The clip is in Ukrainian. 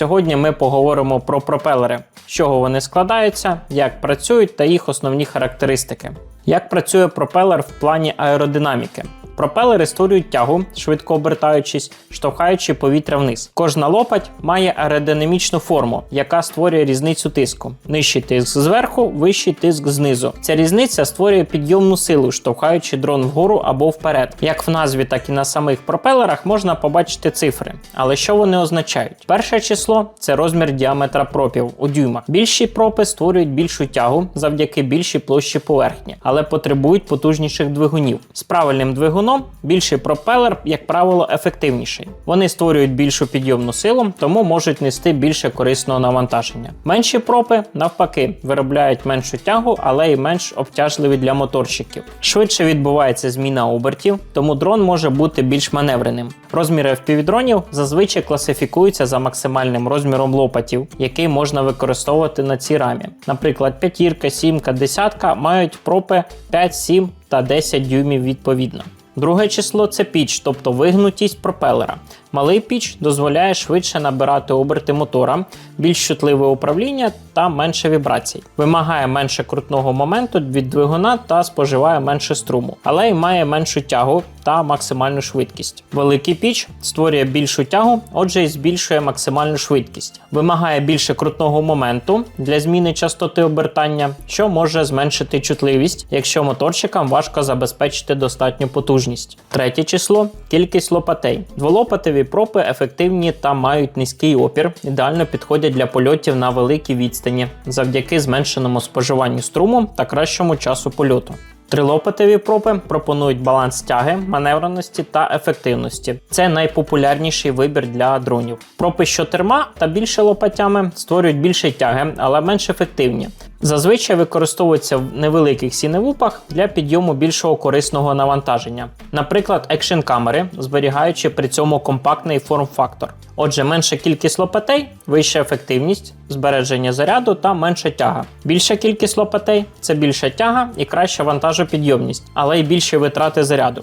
Сьогодні ми поговоримо про пропелери, з чого вони складаються, як працюють та їх основні характеристики. Як працює пропелер в плані аеродинаміки? Пропелери створюють тягу, швидко обертаючись, штовхаючи повітря вниз. Кожна лопать має аеродинамічну форму, яка створює різницю тиску. Нижчий тиск зверху, вищий тиск знизу. Ця різниця створює підйомну силу, штовхаючи дрон вгору або вперед. Як в назві, так і на самих пропелерах можна побачити цифри. Але що вони означають? Перше число це розмір діаметра пропів у дюймах. Більші пропи створюють більшу тягу завдяки більшій площі поверхні, але потребують потужніших двигунів. З правильним двигуном більший пропелер, як правило, ефективніший. Вони створюють більшу підйомну силу, тому можуть нести більше корисного навантаження. Менші пропи, навпаки, виробляють меншу тягу, але й менш обтяжливі для моторщиків. Швидше відбувається зміна обертів, тому дрон може бути більш маневреним. Розміри FPV-дронів зазвичай класифікуються за максимальним розміром лопатів, який можна використовувати на цій рамі. Наприклад, п'ятірка, сімка, десятка мають пропи 5, 7 та 10 дюймів відповідно. Друге число це піч, тобто вигнутість пропелера. Малий піч дозволяє швидше набирати оберти мотора, більш чутливе управління та менше вібрацій. Вимагає менше крутного моменту від двигуна та споживає менше струму, але й має меншу тягу та максимальну швидкість. Великий піч створює більшу тягу, отже, і збільшує максимальну швидкість. Вимагає більше крутного моменту для зміни частоти обертання, що може зменшити чутливість, якщо моторчикам важко забезпечити достатню потужність. Третє число кількість лопатей. Дволопатеві пропи ефективні та мають низький опір, ідеально підходять для польотів на великій відстані завдяки зменшеному споживанню струму та кращому часу польоту. Трилопатеві пропи пропонують баланс тяги, маневреності та ефективності. Це найпопулярніший вибір для дронів. Пропи з чотирма та більше лопатями створюють більше тяги, але менш ефективні. Зазвичай використовуються в невеликих сіневупах для підйому більшого корисного навантаження, наприклад, екшн камери, зберігаючи при цьому компактний форм-фактор. Отже, менша кількість лопатей, вища ефективність, збереження заряду та менша тяга. Більша кількість лопатей це більша тяга і краща вантажопідйомність, але й більші витрати заряду.